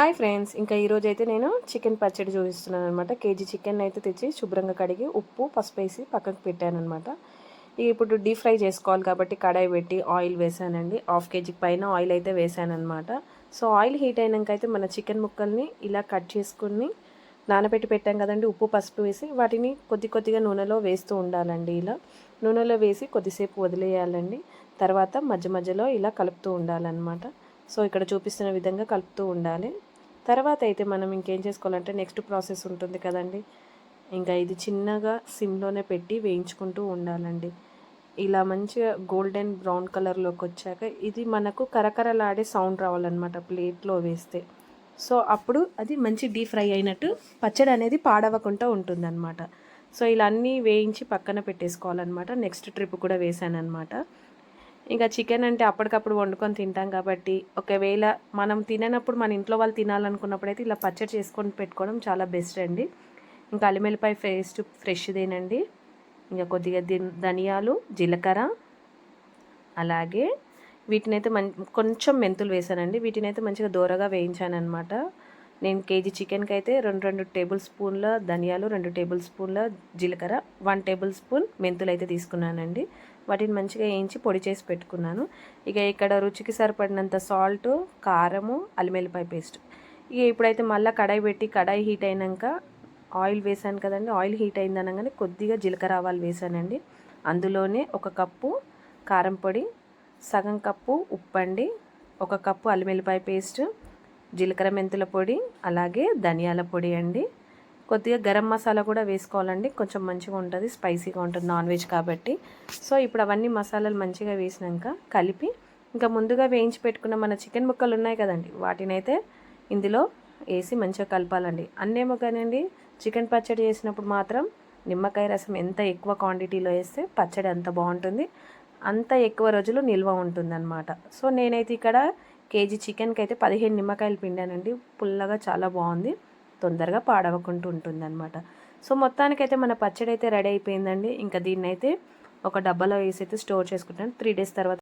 Hi friends ఇంకా ఈరోజు అయితే నేను చికెన్ పచ్చడి చూపిస్తున్నాను అనమాట కేజీ చికెన్ అయితే తెచ్చి శుభ్రంగా కడిగి ఉప్పు పసుపు వేసి పక్కకు పెట్టాను అనమాట ఇప్పుడు డీప్ ఫ్రై చేసుకోవాలి కాబట్టి కడాయి పెట్టి ఆయిల్ వేసానండి. హాఫ్ కేజీ పైన ఆయిల్ అయితే వేసాను అనమాట సో ఆయిల్ హీట్ అయినాక అయితే మన చికెన్ ముక్కల్ని ఇలా కట్ చేసుకుని నానబెట్టి పెట్టాం కదండి ఉప్పు పసుపు వేసి వాటిని కొద్ది కొద్దిగా నూనెలో వేస్తూ ఉండాలండి ఇలా. నూనెలో వేసి కొద్దిసేపు వదిలేయాలండి. తర్వాత మధ్య మధ్యలో ఇలా కలుపుతూ ఉండాలన్నమాట. సో ఇక్కడ చూపిస్తున్న విధంగా కలుపుతూ ఉండాలి. తర్వాత అయితే మనం ఇంకేం చేసుకోవాలంటే నెక్స్ట్ ప్రాసెస్ ఉంటుంది కదండి. ఇంకా ఇది చిన్నగా సిమ్లోనే పెట్టి వేయించుకుంటూ ఉండాలండి. ఇలా మంచిగా గోల్డెన్ బ్రౌన్ కలర్లోకి వచ్చాక ఇది మనకు కరకరలాడే సౌండ్ రావాలన్నమాట ప్లేట్లో వేస్తే. సో అప్పుడు అది మంచి డీప్ ఫ్రై అయినట్టు పచ్చడి అనేది పాడవకుండా ఉంటుందన్నమాట. సో ఇలా అన్నీ వేయించి పక్కన పెట్టేసుకోవాలన్నమాట. నెక్స్ట్ ట్రిప్ కూడా వేసాను అనమాట ఇంకా చికెన్ అంటే అప్పటికప్పుడు వండుకొని తింటాం కాబట్టి ఒకవేళ మనం తిననప్పుడు మన ఇంట్లో వాళ్ళు తినాలనుకున్నప్పుడు అయితే ఇలా పచ్చడి చేసుకొని పెట్టుకోవడం చాలా బెస్ట్ అండి. ఇంకా అల్లిమెల్లిపాయ పేస్ట్ ఫ్రెష్దేనండి ఇంకా కొద్దిగా ధనియాలు జీలకర్ర అలాగే వీటినైతే మం కొంచెం మెంతులు వేసానండి. వీటినైతే మంచిగా దూరగా వేయించాను అనమాట నేను కేజీ చికెన్కి అయితే రెండు రెండు టేబుల్ స్పూన్ల ధనియాలు రెండు టేబుల్ స్పూన్ల జీలకర్ర వన్ టేబుల్ స్పూన్ మెంతులు అయితే తీసుకున్నానండి. వాటిని మంచిగా వేయించి పొడి చేసి పెట్టుకున్నాను. ఇక ఇక్కడ రుచికి సరిపడినంత సాల్ట్ కారము అల్లిమెల్లిపాయ పేస్ట్ ఇక ఇప్పుడైతే మళ్ళీ కడాయి పెట్టి కడాయి హీట్ అయినాక ఆయిల్ వేసాను కదండి ఆయిల్ హీట్ అయింది అనగానే కొద్దిగా జీలకర్ర ఆవాలు వేసానండి. అందులోనే ఒక కప్పు కారం పొడి సగం కప్పు ఉప్పండి ఒక కప్పు అల్లిమెల్లిపాయ పేస్ట్ జీలకర్ర మెంతుల పొడి అలాగే ధనియాల పొడి అండి. కొద్దిగా గరం మసాలా కూడా వేసుకోవాలండి. కొంచెం మంచిగా ఉంటుంది స్పైసీగా ఉంటుంది నాన్ వెజ్ కాబట్టి. సో ఇప్పుడు అవన్నీ మసాలాలు మంచిగా వేసినాక కలిపి ఇంకా ముందుగా వేయించి పెట్టుకున్న మన చికెన్ ముక్కలు ఉన్నాయి కదండి వాటినైతే ఇందులో వేసి మంచిగా కలపాలండి. అన్నేమో కానివ్వండి చికెన్ పచ్చడి చేసినప్పుడు మాత్రం నిమ్మకాయ రసం ఎంత ఎక్కువ క్వాంటిటీలో వేస్తే పచ్చడి అంత బాగుంటుంది. అంత ఎక్కువ రోజులు నిల్వ ఉంటుందన్నమాట. సో నేనైతే ఇక్కడ కేజీ చికెన్కి అయితే పదిహేను నిమ్మకాయలు పిండానండి. పుల్లగా చాలా బాగుంది. తొందరగా పాడవకుంటూ ఉంటుంది అనమాట సో మొత్తానికైతే మన పచ్చడి అయితే రెడీ అయిపోయిందండి. ఇంకా దీన్ని అయితే ఒక డబ్బాలో వేసి అయితే స్టోర్ చేసుకుంటాను. త్రీ డేస్ తర్వాత